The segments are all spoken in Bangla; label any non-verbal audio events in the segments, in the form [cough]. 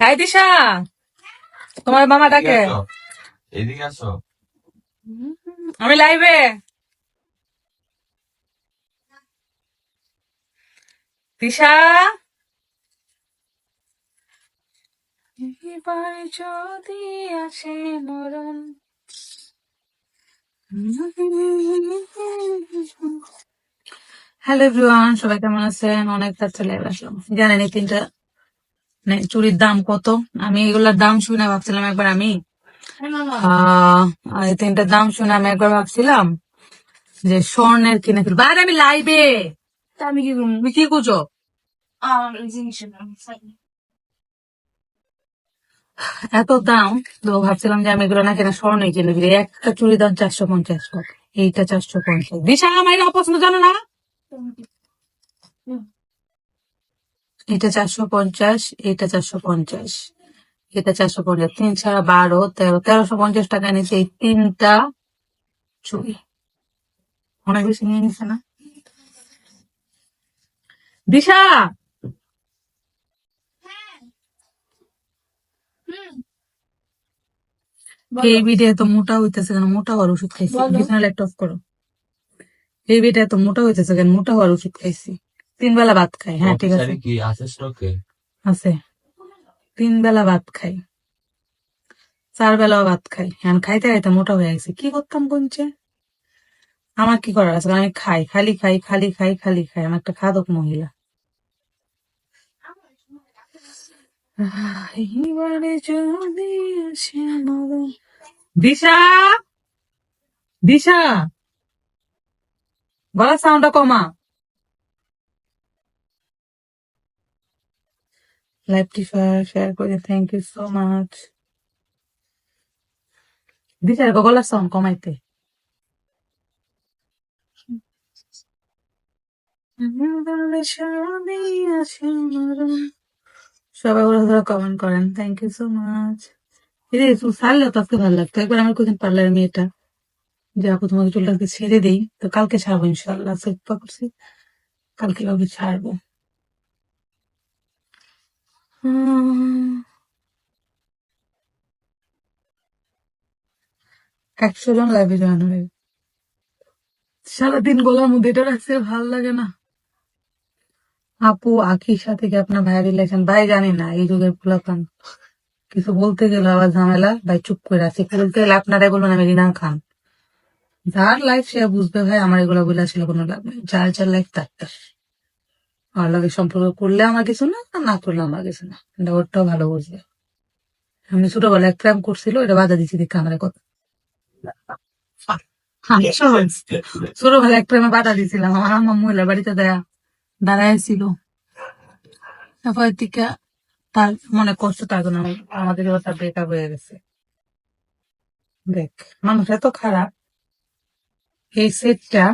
এই দিশা। তোমার মামা ডাকে। এদিকে আসো। আমি লাইভে। দিশা। এবার যদি আসে মরণ। হ্যালো এভরিওয়ান সবাই কেমন আছেন? অনেকটা চলে আসলাম। জানেন এই তিনটা চুরির দাম কত? আমি এগুলোর দাম শুনে ভাবছিলাম একবার আমি। আহ, তিনটার দাম শুনে আমি একবার ভাবছিলাম যে স্বর্ণের কিনে ফেলব। আরে আমি লাইবে! আমি কি তুমি কি করছ এত দাম? তো ভাবছিলাম যে আমি এগুলো না কেনা স্বর্ণ কিনে ফেলি। একটা চুড়ি দাম চারশো পঞ্চাশ এইটা চারশো পঞ্চাশ। দিশা আমার অপছন্দ জানো না? এটা চারশো পঞ্চাশ এটা চারশো পঞ্চাশ। এটা চারশো পঞ্চাশ তিন ছাড়া বারো তেরো। তেরোশো পঞ্চাশ টাকা নিচ্ছে এই তিনটা চুড়ি অনেক বেশি নিয়ে নিচ্ছে না? দিশা! এই ভিডিও তো মোটা হইতেছে কেন? মোটা হওয়ার ওষুধ খাইছি। বিছানা ল্যাপটপ করো। এই ভিডিও তো মোটা হইতেছে কেন? মোটা হওয়ার ওষুধ খাইছি। তিন বেলা ভাত খাই হ্যাঁ ঠিক আছে। কি আছে স্টকে আছে। তিন বেলা ভাত খাই। চার বেলাও ভাত খাই। হ্যাঁ খাইতে খাইতে মোটা হয়ে গেছে। কি করতাম বলছে আমার কি করার আছে? আমি খাই খালি খাই খালি খাই খালি খাই। আমি একটা খাদক মহিলা। দিশা! দিশা! গলার সাউন্ডটা কমা। লাইভটি শেয়ার করে থ্যাংক ইউ সো মাচ দিশার গলার সাউন্ড কমাইতে সবাই ওরা ধরে কমেন্ট করেন থ্যাংক ইউ সো মাচ রে চুল ছাড়লে তো আজকে ভালো লাগতো, একবার আমার কোথায় পার্লারের মেয়েটা, যে আপু তোমাকে চুলটাকে ছেড়ে দিই, তো কালকে ছাড়বো ইনশাল্লাহ চেষ্টা করছি কালকে ভাবে ছাড়বো। একশো জন লাইভে জয়েন হয়ে। সারাদিন গলার মধ্যে এটা ভালো লাগে না। আপু, আখির সাথে কি আপনার ভাই রিলেশন ভাই জানি না, এই যুগের পোলাপান কিছু বলতে গেলে আবার ঝামেলা। ভাই চুপ করে আছে। বলতে গেলে আপনারাই বলবেন আমি রিনা খান। যার লাইফ সে বুঝবে ভাই, আমার এগুলো বলে ছিল কোনো লাভ নেই। যার যার লাইফ তার তার। আমার লাগে সম্পর্ক করলে আমার কিছু না আর না করলে আমার কিছু না। এটা ওরটাও ভালো বুঝবে। আমি ছোটবেলায় প্রেম করছিল এটা বাধা দিচ্ছি দেখে আমার কথা। ছোটবেলায় এক প্রেমে বাধা দিয়েছিলাম আমার আম্মা মহিলা বাড়িতে দেয়া দাঁড়ায় ছিল তারপর থেকে তার মনে কষ্ট তার জন্য আমি- আমাদের তার ব্রেকআপ হয়ে গেছে। দেখ মানুষ এত খারাপ। এই সেটটা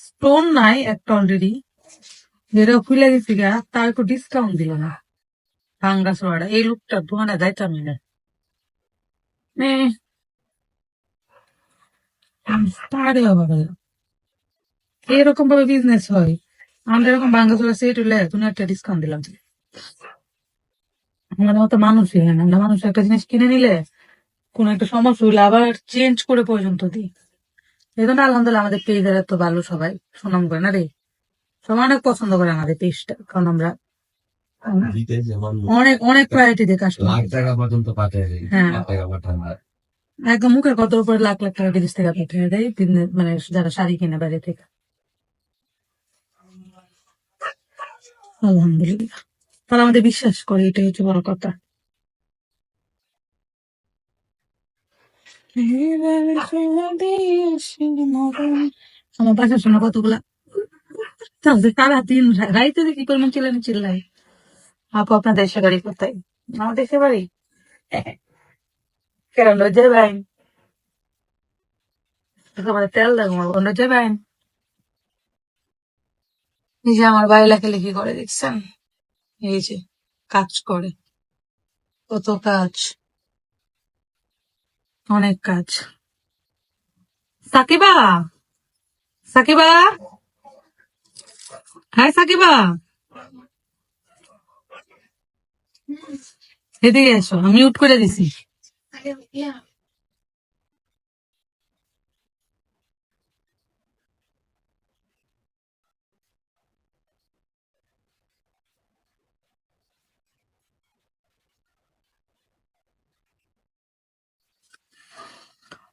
স্টোন নাই একটা অলরেডি যেটা খুলে গেছি গা, তার একটু ডিসকাউন্ট দিল না। ভাঙ্গা সোয়াটা এই লুকটা দোকানে যাইতাম না। এরকম ভাবে বিজনেস হয়। আমরা এরকম ভাঙ্গা সোয়া সেট হলে তুমি একটা ডিসকাউন্ট দিলাম। আমাদের মতো মানুষই হয় না। মানুষ একটা জিনিস কিনে নিলে কোন একটা সমস্যা হইলে আবার চেঞ্জ করে পর্যন্ত দিই। এই জন্য আলহামদুলিল্লাহ আমাদের পেজের এত ভালো সবাই। সুনাম করে না রে? সবাই অনেক পছন্দ করে আমাদের পেজটা কারণ আমরা অনেক অনেক প্রায়োরিটি দিয়ে কাজ লাখ টাকা পর্যন্ত পাঠায় হ্যাঁ। টাকা একদম মুখের কত উপরে লাখ লাখ টাকা বিদেশ থেকে পাঠিয়ে দেয় মানে যারা শাড়ি কিনে বাইরে থেকে। আলহামদুলিল্লাহ। তারা আমাদের বিশ্বাস করে এটাই হচ্ছে বড় কথা। আমার বাসার শোনা কতগুলা কি পরিমাণ চিল্লাই আপু, আপনার দেশে বাড়ি কোথায়? আমার দেশে বাড়ি? কেন লজ্জা ভাই তেল দেখো লজ্জা ভাই এই যে আমার ভাই লেখালেখি করে, দেখছেন? এই যে কাজ করে। কত কাজ। অনেক কাজ। সাকিবা! সাকিবা! হ্যাঁ সাকিবা? এদিকে এসো আমি উঠ করে দিছি।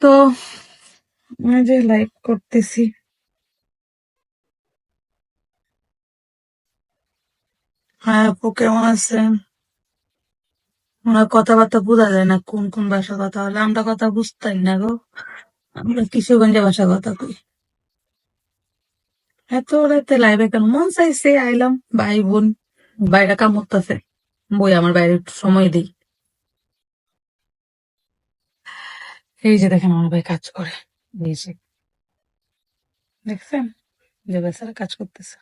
তো যে লাইভ করতেছি। হ্যাঁ আছেন ওনার কথাবার্তা বোঝা যায় না কোন কোন ভাষা কথা বলে আমরা কথা বুঝতাই না গো। আমরা কিশোরগঞ্জে ভাষা কথা কই। এত রাতে লাইভে কেন? মন চাইছে, আইলাম, ভাই, বোন, বাইরে কাম করতেছে। বই আমার বাইরে একটু সময় দিই। এই যে দেখেন আমার ভাই কাজ করে। যে। দেখছেন? যে বেচারা কাজ করতেছে।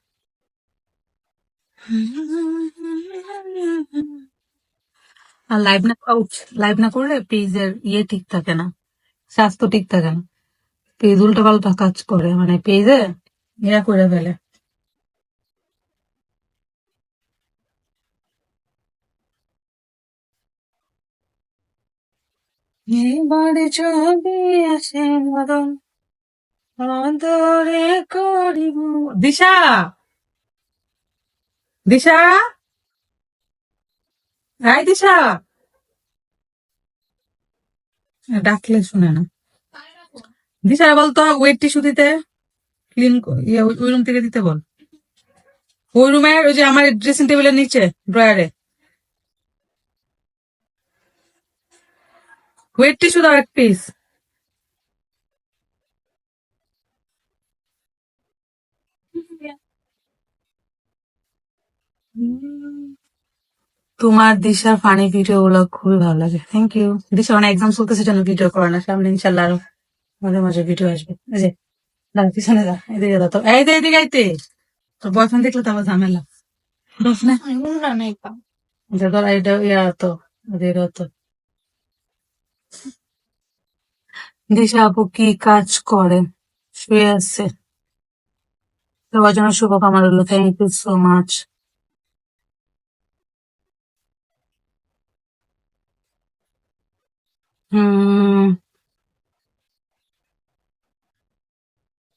আর লাইভ না আউট লাইভ না করলে পেজের ইয়ে ঠিক থাকে না, স্বাস্থ্য ঠিক থাকে না। পেজ উল্টা পাল্টা কাজ করে মানে পেজে ইয়া করে ফেলে। এবারে ছবি আসে মরণ, অন্তরে করিব দিশা! দিশা? হাই দিশা। ডাকলে শুনে না। দিশা বলতো ওয়েট টিস্যু দিতে। ক্লিন ইয়ে ওই রুম থেকে দিতে বল। ওই রুমের, ওই যে আমার ড্রেসিং টেবিলের নিচে ড্রয়ারে ওয়েট টিস্যু দাও এক পিস তোমার দিশার ফানি ভিডিও গুলো খুবই ভালো লাগে। থ্যাংক ইউ দিশা অনেক এক্সাম চলতেছে জন্য ভিডিও করে না। সামনে ইনশাল্লাহ আরও মাঝে মাঝে ভিডিও আসবে। এই যে দাঁড়া পিছনে যা এদিকে যা তো। এই দে এদিকে আইতে তোর বয়ফ্রেন্ড দেখলে তো আবার ঝামেলা. [laughs] যে ধর এটা ইয়া তো ওদের তো। দিশা আপু কি কাজ করে? শুয়ে আছে। সবার জন্য শুভকামনা রইল। Thank you so much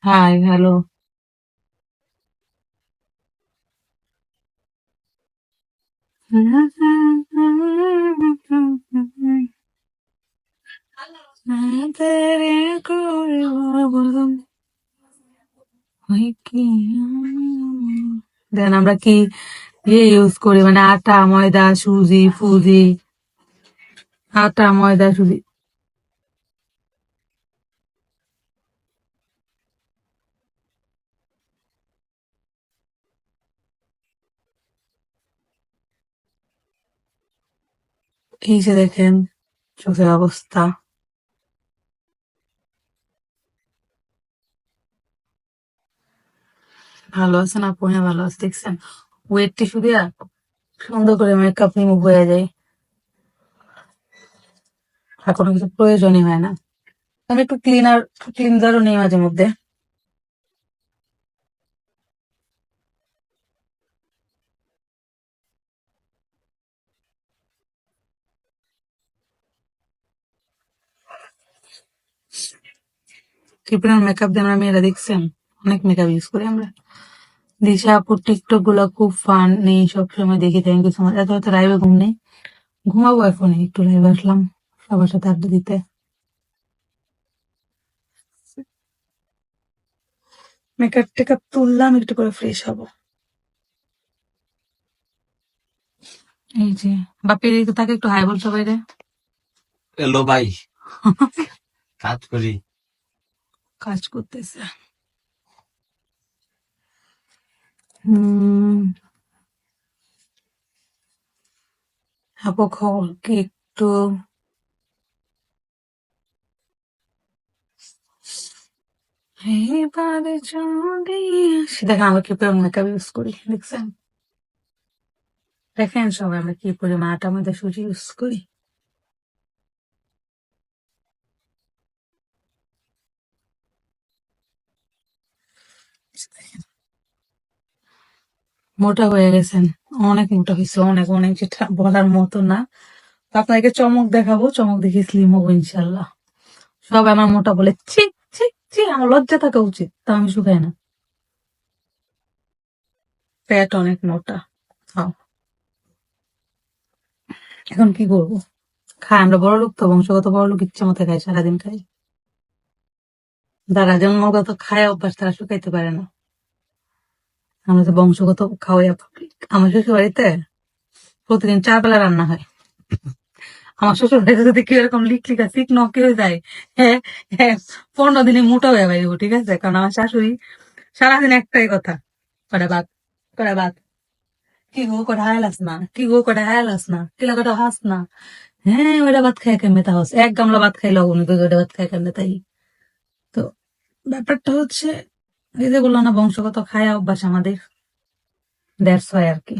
hi, hello. Then আমরা কি ইয়ে ইউজ করি? মানে আটা, ময়দা, সুজি, ফুজি, আটা, ময়দা, সুজি। এই যে দেখেন, চোখের অবস্থা। ভালো আছেন আপু? হ্যাঁ ভালো আছে, দেখছেন? ওয়েট টিস্যু দিয়া সুন্দর করে মেকআপ রিমুভ হয়ে যায়। আর কোনো কিছু প্রয়োজনই হয় না। আমি একটু ক্লিনার ক্লিনজারও নিই মাঝে মধ্যে। ত্রিপুরার মেকআপ দিয়ে আমরা মেয়েরা দেখছেন? অনেক মেকআপ ইউজ করি আমরা। দিশা আপুর টিকটকগুলো খুব ফান নেই, সবসময় দেখি থ্যাংক ইউ সো মাচ এত হয়তো লাইভে ঘুম নেই। ঘুমাবো এখন, একটু লাইভে আসলাম, সবার সাথে আড্ডা দিতে। মেকআপ টেকআপ তুললাম, একটু করে ফ্রেশ হব। এই যে, বাপির তাকে একটু হাই বল সবাই রে এলো ভাই। কাজ করি। কাজ করতেছে। আপু খবর কি একটু দেখেন আমরা কি পরিমাণ মেকআপ ইউজ করি দেখছেন? দেখেন সবাই আমরা কি পরিমাণ আটা মধ্যে সুজি ইউজ করি। মোটা হয়ে গেছেন। অনেক মোটা হয়েছে, অনেক অনেক যেটা বলার মতো না। আপনাকে চমক দেখাবো, চমক দেখে স্লিম হব ইনশাল্লাহ সবাই আমার মোটা বলে, ছি ছি ছি, আমার লজ্জা থাকা উচিত, তা আমি শুকাই না। পেট অনেক মোটা এখন কি করব? খাই, আমরা বড় লোক তো, বংশগত বড় লোক, ইচ্ছে মতো খাই, সারাদিন খাই। যারা জন্মগত খায়, অভ্যাস তারা শুকাইতে পারে না। আমরা তো বংশগত খাওয়াই আমার শ্বশুর বাড়িতে প্রতিদিন চার বেলা রান্না হয়। আমার শ্বশুর বাড়িতে যদি কেউ এরকম লিক লিখা শিখ নকে হয়ে যায় হ্যাঁ হ্যাঁ পনেরো দিনে মোটা হয়ে বাইব ঠিক আছে? কারণ আমার শাশুড়ি সারাদিন একটাই কথা। কটা বাদ কটা বাদ কি গো করে হায়ালাস না? কি গো করে হায়ালাস না? কিলা করে হাস না? হ্যাঁ ওটা ভাত খাই কেমনে তা হস? এক গামলা ভাত খাইলে উনি তো ওটা ভাত খাই কেমনে তাই? তো ব্যাপারটা হচ্ছে এই যে বলল না বংশগত খায় অভ্যাস আমাদের। দ্যাটস ওয়াই আর কি।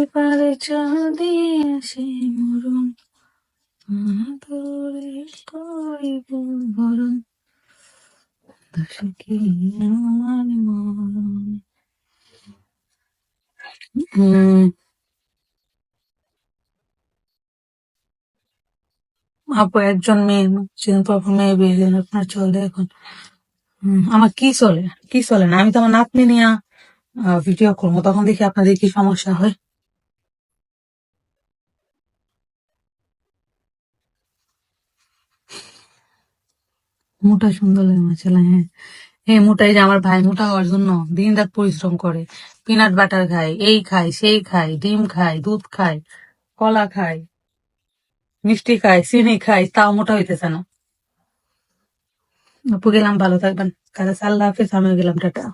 এবারে যদি আসে মরণ করিব বরণ দোষে কি আমার মরণ। আপু একজন মেয়ে চিন্তা আপু মেয়ে, বিয়ে আপনার চলে এখন আমার কি চলে? কি চলে না? আমি তো আমার নাতনি নিয়ে ভিডিও করব, তখন দেখি আপনাদের কি সমস্যা হয়। মোটা সুন্দর লাগে মাসালা হ্যাঁ। হ্যাঁ মোটাই যে আমার ভাই মোটা হওয়ার জন্য দিন রাত পরিশ্রম করে। পিনাট বাটার খায়, এই খায়, সেই খায়, ডিম খায়, দুধ খায়, কলা খায়। মিষ্টি খায় চিনি খায় তাও মোটা হইতেছে না। আপু গেলাম, ভালো থাকবেন। কাজ আল্লাহ হাফিজ, আমিও গেলাম, টাটা।